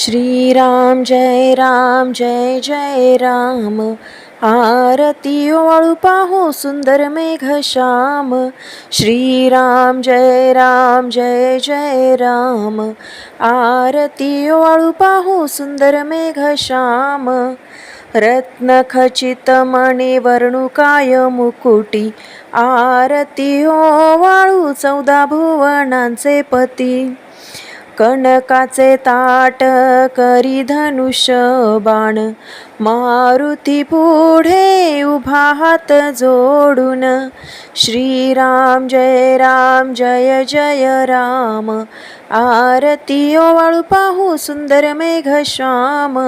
श्रीराम जय राम जय जय राम। आरती वाळू पाहू सुंदर मेघ श्याम। श्रीराम जय राम जय जय राम। आरती वाळू पाहू सुंदर मेघ श्याम। रत्न खचित मणी वर्णुकाय मुकुटी। आरती ओ वाळू चौदा भुवनांचे पती। कनकाचे ताट करी धनुष्य बाण. मारुती पुढे उभा हात जोडून श्रीराम जय राम जय जय राम. आरती ओवाळू पाहू सुंदर मेघ श्याम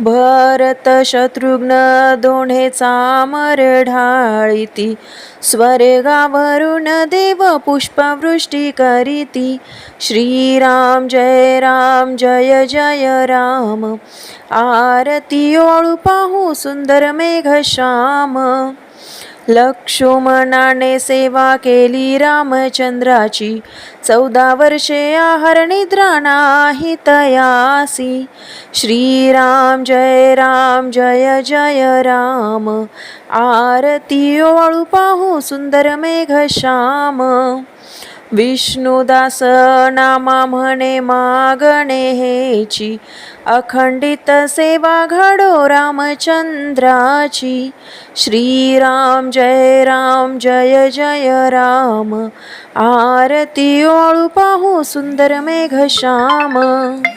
भरत शत्रुघ्न दोन्हे चामर ढाळीती. स्वर्गावरून देव पुष्पवृष्टी करीती. श्रीराम जय राम जय जय राम. आरती ओळू पाहू सुंदर मेघ श्याम लक्ष्मणाने सेवा केली रामचंद्राची. चौदा वर्षे आहार निद्रा नाही तयासी. श्रीराम जय राम जय जय राम. आरती ओवाळू पाहू सुंदर मेघ श्याम विष्णुदास नामा म्हणे मागणे हेची अखंडित सेवा घडो रामचंद्राची. श्रीराम जय राम जय जय राम आरती ओळू पाहू सुंदर मेघ श्याम